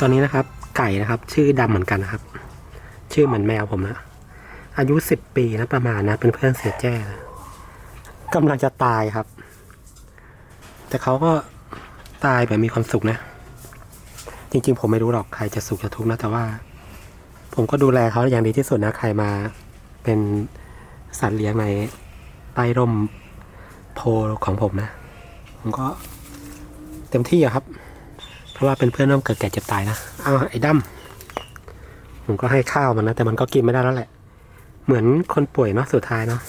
ตอนนี้นะครับ ไก่นะครับ ชื่อดำเหมือนกันนะครับ ชื่อเหมือนแมวผมนะอายุสิบปีนะประมาณนะเป็นเพื่อนเสียแจ้นะกำลังจะตายครับ แต่เขาก็ตายแบบมีความสุขนะ จริง ๆ ผมไม่รู้หรอกใครจะสุขจะทุกข์นะแต่ว่า ผมก็ดูแลเขาอย่างดีที่สุดนะใครมาเป็นสัตว์เลี้ยงในใต้ร่มโพของผมนะ ผมก็เต็มที่อะครับ เพราะว่าเป็นเพื่อนร่วมเกิดแก่เจ็บตายนะเอาไอ้ดำผมก็ให้ข้าวมันนะ แต่มันก็กินไม่ได้แล้วแหละ เหมือนคนป่วยเนาะสุดท้ายเนาะ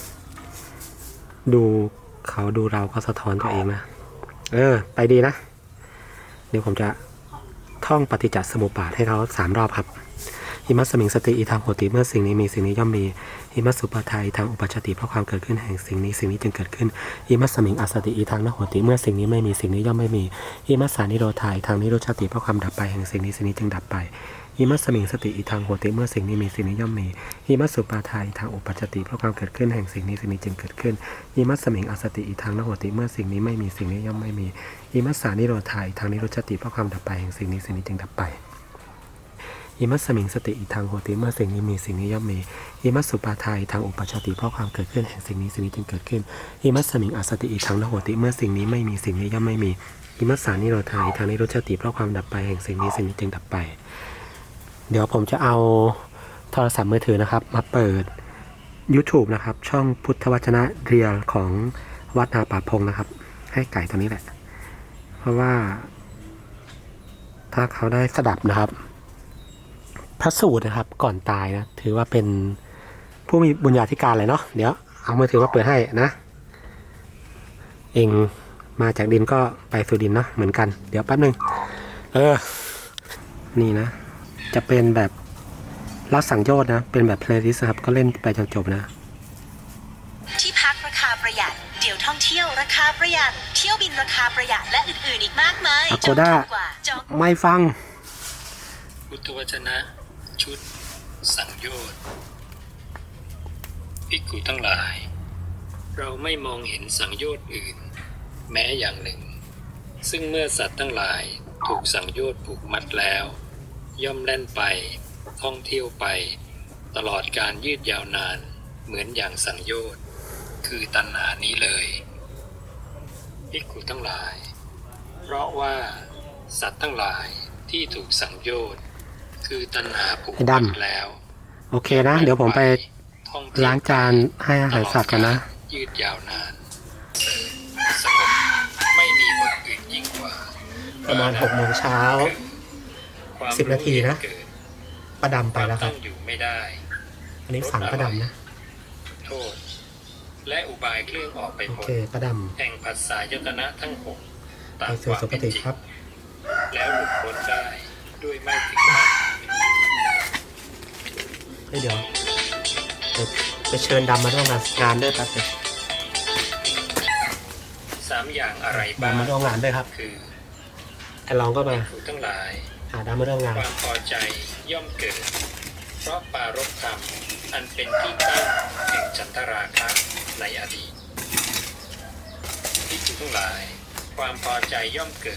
ดูเขาดูเราก็สะท้อนตัวเองนะ เออ ไปดีนะ เดี๋ยวผมจะท่องปฏิจจสมุปบาทให้เขาสามรอบครับ หิมัสมิงสติอีทางโหติเมื่อสิ่งนี้มีสิ่งนี้ย่อมมีหิมัสสุปทายทางอุปชติเพราะความเกิดขึ้นแห่งสิ่งนี้สิ่งนี้จึงเกิดขึ้นหิมัสมิงอสติอีทางนโหติเมื่อสิ่งนี้ไม่มีสิ่งนี้ย่อมไม่มีหิมัสสานิโรธายทางนิโรชติเพราะความดับไปแห่งสิ่งนี้สิ่งนี้จึงดับไปหิมัสมิงสติอีทางโหติเมื่อสิ่งนี้มีสิ่งนี้ย่อมมีหิมัสสุปทายทางอุปัชฌติเพราะความเกิดขึ้นแห่งสิ่งนี้สิ่งนี้จึงเกิดขึ้นหิมัสมิงอสติอีทางนโหติเมื่อสิ่งนี้ไม่มีสิ่งนี้ย่อมไม่มีหิมัสสานิโรธายทางนิโรชติเพราะความดับไปแห่งสิ่งนี้สิ่งนี้จึงดับไป อิมัสมิงสติอีทางโหติเมื่อสิ่งนี้มีสิ่งนี้ย่อมมีอิมัสสุปาทายทางอุปชฌติเพราะความเกิดขึ้นแห่งสิ่งนี้สิ่งนี้จึงเกิดขึ้นอิมัสมิงอสติอีทางนโหติเมื่อสิ่งนี้ไม่มีสิ่งนี้ย่อมไม่มีอิมัสสานิโรธายทางนิโรธชติเพราะความดับไปแห่งสิ่งนี้สิ่งนี้จึงดับไป เดี๋ยวผมจะเอาโทรศัพท์มือถือนะครับ มาเปิด YouTube นะครับ ช่องพุทธวจนะเรียลของวัดนาป่าพงนะครับ ให้ไก่ตัวนี้แหละ เพราะว่า ถ้าเขาได้สดับนะครับ ระสูตรนะครับ ก่อนตายนะ ถือว่าเป็นผู้มีบุญญาธิการเลยเนาะเดี๋ยวเอามือถือมาเปิดให้นะ เองมาจากดินก็ไปสู่ดินเนาะเหมือนกัน เดี๋ยวแป๊บนึง เออ นี่นะ จะเป็นแบบรักสังโยชน์นะ เป็นแบบเพลย์ลิสครับ ก็เล่นไปจนจบนะ ที่พักราคาประหยัด เดี๋ยวท่องเที่ยวราคาประหยัด เที่ยวบินราคาประหยัดและอื่นๆอีกมากมาย Agoda จองถูกกว่าจอง ไม่ฟังพุทธวจนะ ชุด สังโยชน์ ภิกขุทั้งหลาย เราไม่มองเห็นสังโยชน์อื่น แม้อย่างหนึ่ง ซึ่งเมื่อสัตว์ทั้งหลายถูกสังโยชน์ผูกมัดแล้ว ย่อมแล่นไป ท่องเที่ยวไป ตลอดการยืดยาวนานเหมือนอย่างสังโยชน์คือตัณหานี้เลยภิกขุทั้งหลาย เพราะว่าสัตว์ทั้งหลายที่ถูกสังโยชน์คือตัณหาผูกมัดแล้ว โอเคนะ เดี๋ยวผมไป ล้างจานให้อาหารสัตว์กันนะ ยืดยาวนานสงบไม่มีบทอื่นยิ่งกว่า ประมาณหกโมงเช้าความสิบนาทีนะเกิดประดำไปแล้วคต้รัอบงอยู่ไม่ได้ อันนี้ฝังประดำนะ โทษ และอุบายเครื่องออกไปโอพ้นเคประดแห่งภาษายตนะทั้งหกำตาไปมคสู่วามสุคเป็นติจริงครับแล้วหลุดพ้นได้ด้วยไม่ถึงมันเฮ้ยเดี๋ยวเดี๋ยว ไปเชิญดำมาร่วมงานงานด้วยครับเดี๋ยวสามอย่างอะไรบ้าดำงมาร่วมงานด้วยครับ คือไอ้ลองก็มาผู้ทั้งหลายหาดำมาร่วมงานความพอใจย่อมเกิด เพราะปรารบธรรมอันเป็นที่ตั้งแห่งฉันทราคะในอดีตที่ทุกทั้งหลาย ความพอใจย่อมเกิด